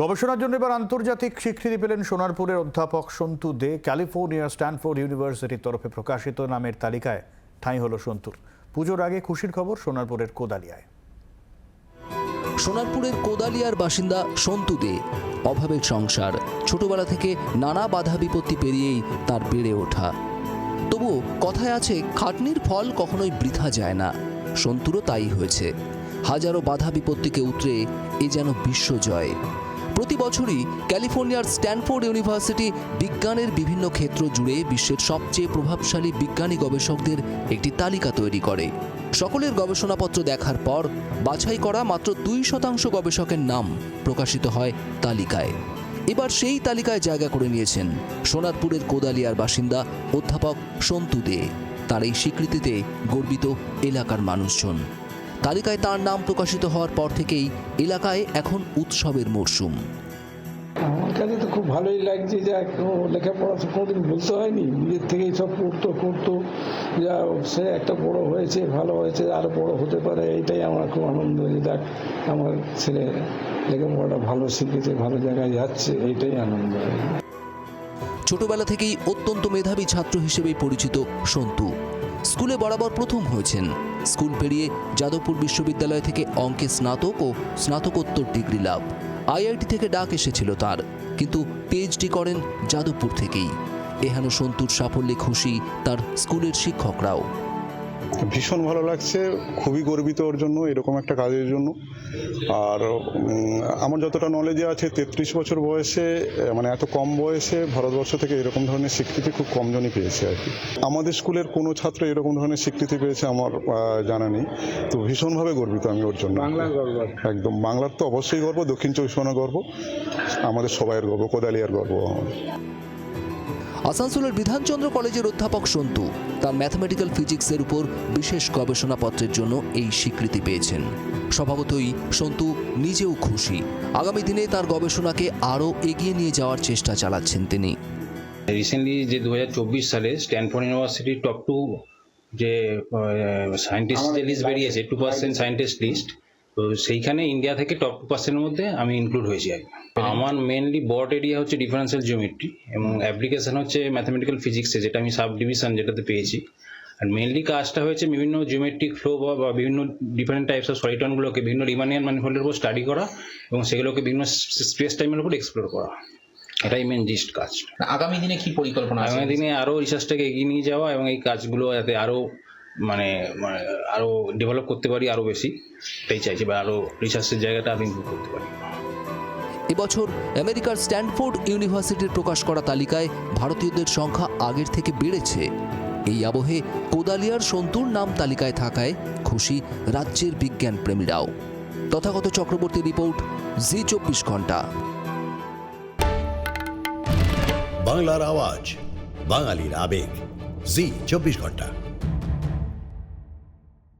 গবেষণার জন্য এবার আন্তর্জাতিক স্বীকৃতি পেলেন সোনারপুরের অধ্যাপক সন্তু দে। ক্যালিফোর্নিয়া স্ট্যানফোর্ড ইউনিভার্সিটির তরফে প্রকাশিত নামের তালিকায় ঠাঁই হলো সন্তুর পুজোর আগে খুশির খবর সোনারপুরের কোদালিয়ায়। সোনারপুরের কোদালিয়ার বাসিন্দা সন্তু দে। অভাবের সংসার, ছোটবেলা থেকে নানা বাধা বিপত্তি পেরিয়েই তার বেড়ে ওঠা। তবুও কথায় আছে, খাটনির ফল কখনোই বৃথা যায় না। সন্তুরও তাই হয়েছে। হাজারো বাধা বিপত্তিকে উতরে এ যেন বিশ্বজয়। প্রতি বছরই ক্যালিফোর্নিয়ার স্ট্যানফোর্ড ইউনিভার্সিটি বিজ্ঞানের বিভিন্ন ক্ষেত্র জুড়ে বিশ্বের সবচেয়ে প্রভাবশালী বিজ্ঞানী গবেষকদের একটি তালিকা তৈরি করে। সকলের গবেষণাপত্র দেখার পর বাছাই করা মাত্র দুই শতাংশ গবেষকের নাম প্রকাশিত হয় তালিকায়। এবার সেই তালিকায় জায়গা করে নিয়েছেন সোনারপুরের কোদালিয়ার বাসিন্দা অধ্যাপক সন্তু দে। তার এই স্বীকৃতিতে গর্বিত এলাকার মানুষজন। তালিকায় তার নাম প্রকাশিত হওয়ার পর থেকেই এলাকায় এখন উৎসবের মরশুম। আমার কাছে তো খুব ভালোই লাগছে যে লেখাপড়া কোনোদিন ভুলতে হয়নি। নিজের থেকেই সব পড়তো করতো। যা সে একটা বড় হয়েছে, ভালো হয়েছে আরও বড় হতে পারে এইটাই আমার খুব আনন্দ যে দেখ আমার ছেলে লেখাপড়াটা ভালো শিখেছে, ভালো জায়গায় যাচ্ছে এইটাই আনন্দ। ছোটবেলা থেকেই অত্যন্ত মেধাবী ছাত্র হিসেবে পরিচিত সন্তু। স্কুলে বরাবর প্রথম হয়েছেন। স্কুল পেরিয়ে যাদবপুর বিশ্ববিদ্যালয় থেকে অঙ্কে স্নাতক ও স্নাতকোত্তর ডিগ্রি লাভ। আইআইটি থেকে ডাক এসেছিল তার, কিন্তু পিএইচডি করেন যাদবপুর থেকেই। এহেন সন্তুর সাফল্যে খুশি তার স্কুলের শিক্ষকরাও। ভীষণ ভালো লাগছে খুবই গর্বিত ওর জন্য এরকম একটা কাজের জন্য। আর আমার যতটা নলেজে আছে তেত্রিশ বছর বয়সে মানে এত কম বয়সে ভারতবর্ষ থেকে এরকম ধরনের স্বীকৃতি খুব কমজনই পেয়েছে আর কি। আমাদের স্কুলের কোনো ছাত্র এরকম ধরনের স্বীকৃতি পেয়েছে আমার জানা নেই। তো ভীষণভাবে গর্বিত আমি ওর জন্য। বাংলার গর্ব একদম বাংলার তো অবশ্যই গর্ব দক্ষিণ চব্বিশ পরগনার গর্ব আমাদের সবাইয়ের গর্ব কোদালিয়ার গর্ব। আমার আসানসোলের বিধানচন্দ্র কলেজের অধ্যাপক সন্তু তার ম্যাথমেটিক্যাল ফিজিক্সের উপর বিশেষ গবেষণাপত্রের জন্য এই স্বীকৃতি পেয়েছেন। স্বভাবতই সন্তু নিজেও খুশি। আগামী দিনে তার গবেষণাকে আরও এগিয়ে নিয়ে যাওয়ার চেষ্টা চালাচ্ছেন তিনি। রিসেন্টলি যে দু হাজার চব্বিশ সালে স্ট্যানফোর্ড ইউনিভার্সিটির টপ টু যে সায়েন্টিস্ট লিস্ট বেরিয়েছে টু পার্সেন্ট সায়েন্টিস্ট লিস্ট তো সেইখানে ইন্ডিয়া থেকে টপ টু পার্সেন্টের মধ্যে আমি ইনক্লুড হয়েছি আর আমার মেনলি বট এরিয়া হচ্ছে ডিফারেন্সিয়াল জিওমেট্রি এবং অ্যাপ্লিকেশন হচ্ছে ম্যাথামেটিক্যাল ফিজিক্সে যেটা আমি সাব ডিভিশন যেটাতে পেয়েছি। আর মেনলি কাজটা হয়েছে বিভিন্ন জিওমেট্রিক ফ্লো বা বিভিন্ন ডিফারেন্ট টাইপস অফ সলিটনগুলোকে বিভিন্ন রিমানিয়ান ম্যানিফোল্ডের উপর স্টাডি করা এবং সেগুলোকে বিভিন্ন স্পেস টাইমের উপর এক্সপ্লোর করা। এটাই মেন জিস্ট কাজ আগামী দিনে কি পরিকল্পনা আগামী দিনে আরও রিসার্চটাকে এগিয়ে নিয়ে যাওয়া এবং এই কাজগুলো যাতে আরও মানে মানে আরও ডেভেলপ করতে পারি আরও বেশি তাই চাইছি বা আরও রিসার্চের জায়গাটা আমি ইমপ্রুভ করতে পারি। এবছর আমেরিকার স্ট্যানফোর্ড ইউনিভার্সিটির প্রকাশ করা তালিকায় ভারতীয়দের সংখ্যা আগের থেকে বেড়েছে। এই আবহে কোদালিয়ার সন্তুর নাম তালিকায় থাকায় খুশি রাজ্যের বিজ্ঞান প্রেমীরাও। তথাগত চক্রবর্তী রিপোর্ট জি চব্বিশ ঘণ্টা। বাংলার আওয়াজ বাঙালির আবেগ জি চব্বিশ ঘণ্টা।